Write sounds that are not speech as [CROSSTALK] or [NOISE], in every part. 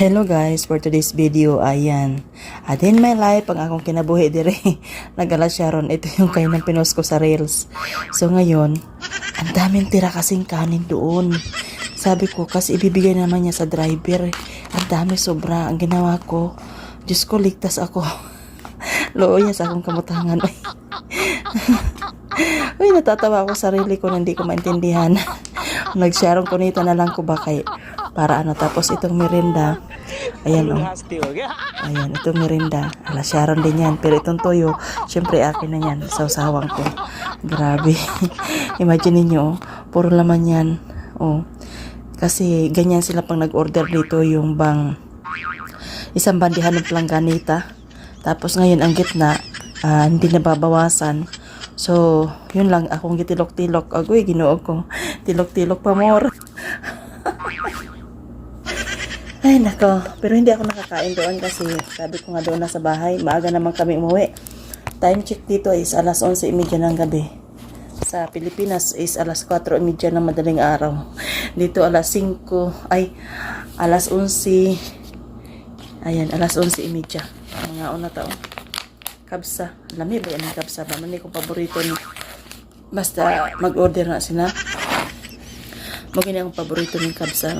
Hello guys, for today's video, ayan. At in my life, ang akong kinabuhi dire, [LAUGHS] nagala siya ron. Ito yung kayo ng pinost ko sa Reels. So ngayon, ang daming tira kasing kanin doon. Sabi ko, kasi ibibigay naman niya sa driver. Ang dami sobra. Ang ginawa ko, Diyos ko, ligtas ako. [LAUGHS] Looy sa akong kamutangan. [LAUGHS] Uy, natatawa ako sa sarili ko na hindi ko maintindihan. Nag-share ko nito na lang ko ba kay para ano tapos itong merinda ayan oh. [LAUGHS] ayan itong merinda. Ala Sharon din yan. Pero itong toyo syempre akin na yan. Sausawang ko. Grabe. [LAUGHS] Imagine niyo oh, puro laman yan oh. Kasi ganyan sila pang nag-order dito yung bang isang bandihan ng plangganita tapos ngayon ang gitna ah, hindi nababawasan. So yun lang. Akong gitilok-tilok. Agoy ginoo ko. [LAUGHS] Tilok-tilok pa more Ay, nako. Pero hindi ako nakakain doon kasi sabi ko nga doon na sa bahay. Maaga naman kami umuwi. Time check dito is alas 11.30 ng gabi. Sa Pilipinas is alas 4.30 ng madaling araw. Dito alas 5, ay, alas 11, ayan, alas 11.30. Mga una taon. Kabsa. Lami ba yan ang kabsa ba? Mani paborito ni. Basta mag-order na sila. Maganda ang paborito ng kabsa.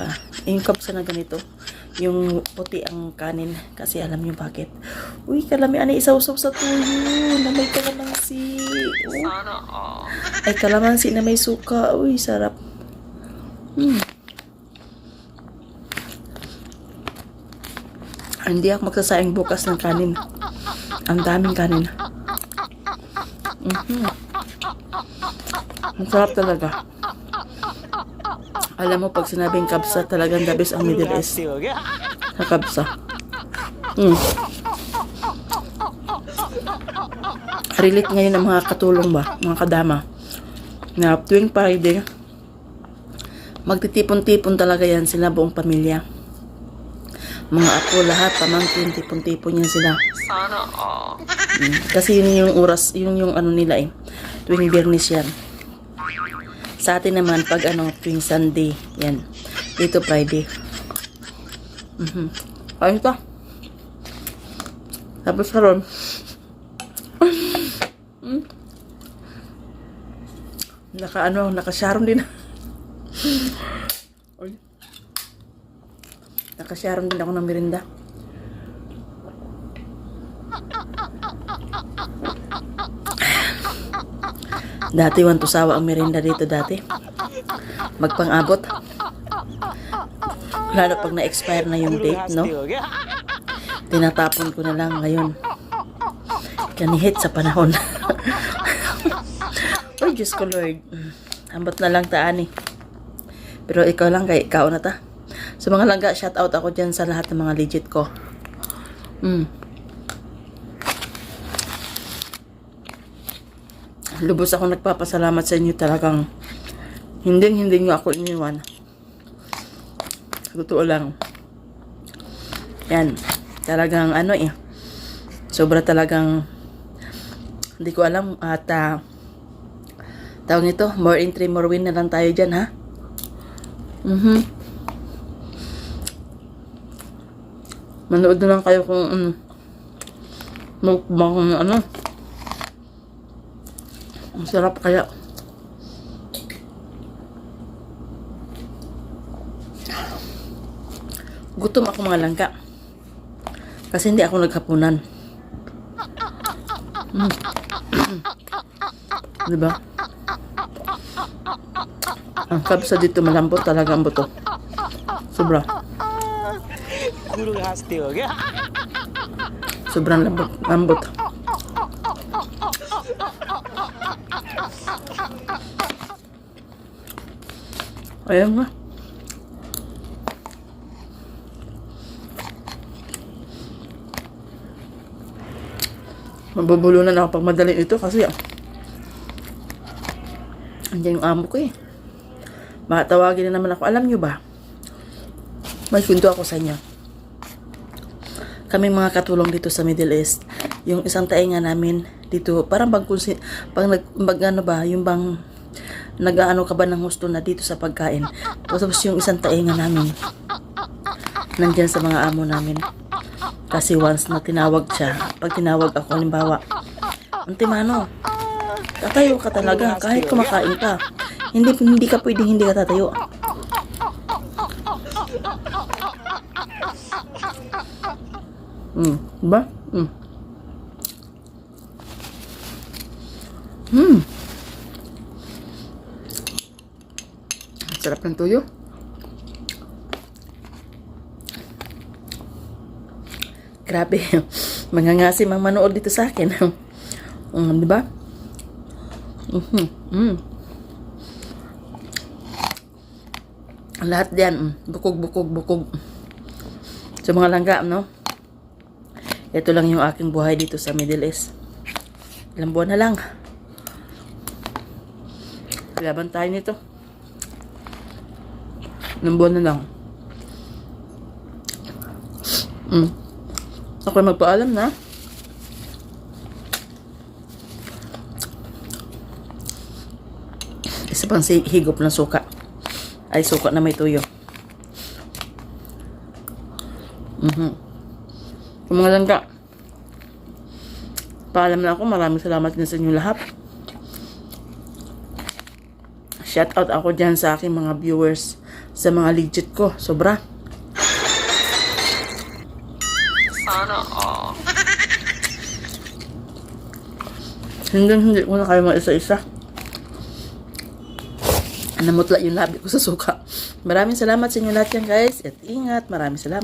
Yung kabsa na ganito. Yung puti ang kanin. Kasi alam niyo bakit. Uy, kalami. Ano isaw-saw sa tuyo. Na may kalamansi. Oh. Ay, kalamansi na may suka. Uy, sarap. Hmm. Hindi ako magsasayang bukas ng kanin. Ang daming kanin. Mhm. Ang sarap talaga. Alam mo, pag sinabing kabsa, talagang the best ang Middle East. Sa kabsa. Mm. Relate ngayon ng mga katulong ba, mga kadama. Na tuwing Friday, magtitipon-tipon talaga yan sila buong pamilya. Mga apo lahat, pamangkin, tipon-tipon yan sila. Mm. Kasi yun yung oras, yun yung ano nila eh. Tuwing biyernes yan. Sa atin naman, pag ano, tuwing Sunday, yan. Dito Friday. Mhm. Kain ka. Tapos karon. Mm. Naka ano, naka-sharon din. [LAUGHS] Oy. Naka-sharon din ako ng merinda. Dati want sawa ang merinda dito dati. Magpang-abot. Lalo pag na-expire na yung date, no? Tinatapon ko na lang ngayon. Kanihit sa panahon. [LAUGHS] Uy, Diyos ko Lord. Ambot na lang taan eh. Pero ikaw lang kay ikaw na ta. Sa mga langga, shout out ako dyan sa lahat ng mga legit ko. Mm. Lubos ako nagpapasalamat sa inyo talagang hindi hindi nyo ako iniwan. Totoo lang. Yan. Talagang ano eh. Sobra talagang hindi ko alam at uh, tawag nito, more entry, more win na lang tayo dyan ha. Mhm. Manood na lang kayo kung ano. Mukbang ano. Ang sarap kaya. Gutom ako mga langka. Kasi hindi ako naghapunan. Mm. [CLEARS THROAT] diba? Ang kabsa dito malambot talaga ang buto. Sobra. Sobrang lambot. Lambot. Ayan nga. Mabubulunan ako pag madali ito kasi ah. Andiyan yung amo ko eh. Makatawagin na naman ako. Alam nyo ba? May kwento ako sa inyo kami mga katulong dito sa Middle East, yung isang tainga namin dito, parang bang nag, pag ano ba, yung bang nag-ano ka ba ng gusto na dito sa pagkain. Tapos yung isang tainga namin, nandyan sa mga amo namin. Kasi once na tinawag siya, pag tinawag ako, halimbawa, Ante Mano, tatayo ka talaga kahit kumakain ka. Hindi hindi ka pwedeng hindi ka tatayo. Hmm, ba? Hmm. Hmm. Sarap ng tuyo. Grabe. [LAUGHS] Mangangasim ang manood dito sa akin. [LAUGHS] um, di ba? Mhm. Mm. Lahat diyan, mm, bukog, bukog, bukog. Sa mga langga, no? Ito lang yung aking buhay dito sa Middle East. Ilang buwan na lang. Laban tayo nito. Ilang buwan na lang. Mm. Ako magpaalam na. Isa pang higop ng suka. Ay, suka na may tuyo. Mhm. Yung mga langga. Paalam na ako. Maraming salamat din sa inyo lahat. Shout out ako dyan sa aking mga viewers. Sa mga legit ko. Sobra. Hindi, hindi ko na kayo mga isa-isa. Namutla yung labi ko sa suka. Maraming salamat sa inyo lahat yan guys. At ingat. Maraming salamat.